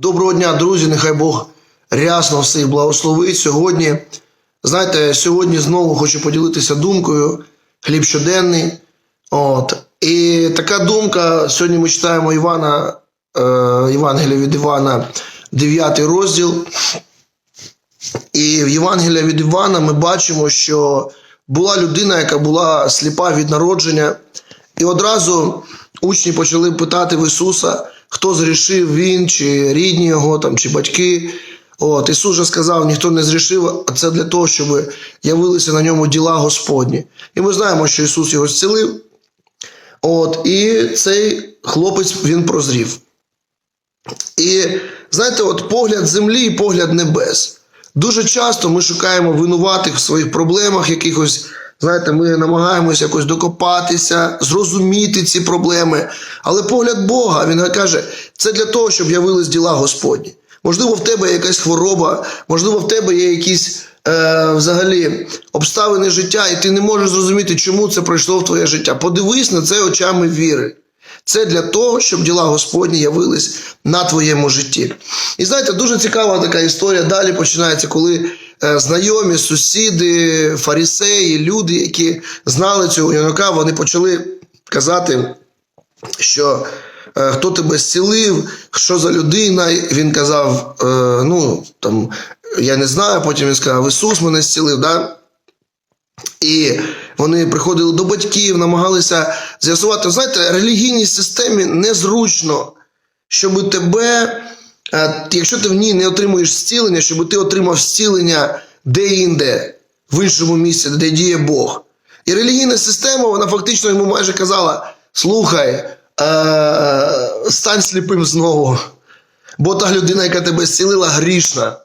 Доброго дня, друзі. Нехай Бог рясно всіх благословить. Сьогодні, знаєте, сьогодні знову хочу поділитися думкою. Хліб щоденний. От. І така думка. Сьогодні ми читаємо Івана, е, Євангелія від Івана, 9 розділ. І в Євангелія від Івана ми бачимо, що була людина, яка була сліпа від народження. І одразу учні почали питати в Ісуса, хто зрішив він, чи рідні його, там, чи батьки. От, Ісус же сказав, ніхто не зрішив, а це для того, щоб явилися на ньому діла Господні. І ми знаємо, що Ісус його зцілив. От, і цей хлопець він прозрів. І знаєте, от погляд землі і погляд небес. Дуже часто ми шукаємо винуватих в своїх проблемах, якихось, знаєте, ми намагаємося якось докопатися, зрозуміти ці проблеми. Але погляд Бога, він каже, це для того, щоб явились діла Господні. Можливо, в тебе є якась хвороба, можливо, в тебе є якісь е, взагалі обставини життя, і ти не можеш зрозуміти, чому це пройшло в твоє життя. Подивись на це очами віри. Це для того, щоб діла Господні явились на твоєму житті. І знаєте, дуже цікава така історія. Далі починається, коли е, знайомі, сусіди, фарісеї, люди, які знали цього юнака, вони почали казати, що е, хто тебе зцілив, що за людина. Він казав, е, ну там, я не знаю, потім він сказав, Ісус мене зцілив. Да? І вони приходили до батьків, намагалися з'ясувати. Знаєте, релігійній системі незручно, щоб тебе, е, якщо ти в ній не отримуєш зцілення, щоб ти отримав зцілення де-інде, в іншому місці, де діє Бог. І релігійна система, вона фактично йому майже казала: слухай, е, стань сліпим знову, бо та людина, яка тебе зцілила, грішна.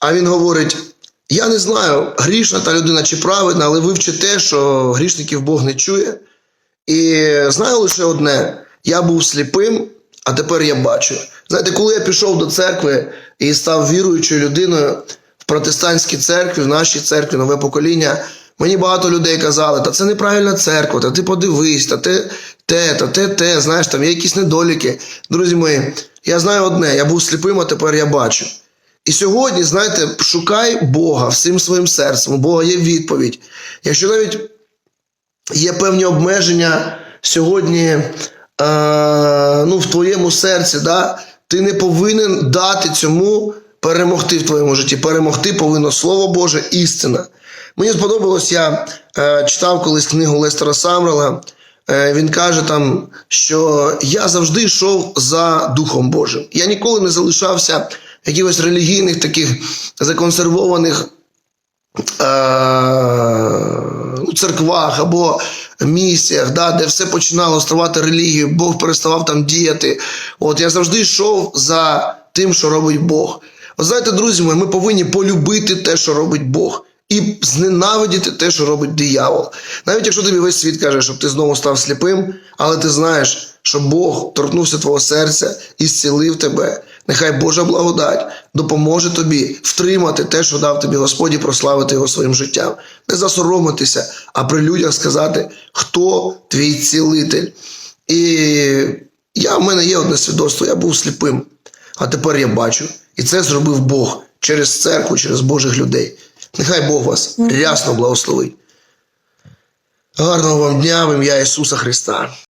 А він говорить: я не знаю, грішна та людина чи праведна, але ви вчите, що грішників Бог не чує. І знаю лише одне: я був сліпим, а тепер я бачу. Знаєте, коли я пішов до церкви і став віруючою людиною в протестантській церкві, в нашій церкві, нове покоління, мені багато людей казали, та це неправильна церква, та ти подивись, та те, те, та те, те, знаєш, там є якісь недоліки. Друзі мої, я знаю одне: я був сліпим, а тепер я бачу. І сьогодні, знаєте, шукай Бога всім своїм серцем. У Бога є відповідь. Якщо навіть є певні обмеження сьогодні е, ну, в твоєму серці, да, ти не повинен дати цьому перемогти в твоєму житті. Перемогти повинно Слово Боже, істина. Мені сподобалось, я е, читав колись книгу Лестера Самрела. Е, він каже там, що я завжди йшов за Духом Божим. Я ніколи не залишався якихось релігійних таких законсервованих е, церквах або місіях, да, де все починало ставати релігією, Бог переставав там діяти. От я завжди йшов за тим, що робить Бог. От знаєте, друзі мої, ми повинні полюбити те, що робить Бог. І зненавидіти те, що робить диявол. Навіть якщо тобі весь світ каже, щоб ти знову став сліпим, але ти знаєш, що Бог торкнувся твого серця і зцілив тебе. Нехай Божа благодать допоможе тобі втримати те, що дав тобі Господь, і прославити його своїм життям. Не засоромитися, а при людях сказати, хто твій цілитель. І я, в мене є одне свідоцтво, я був сліпим, а тепер я бачу. І це зробив Бог через церкву, через Божих людей. Нехай Бог вас рясно благословить. Гарного вам дня в ім'я Ісуса Христа.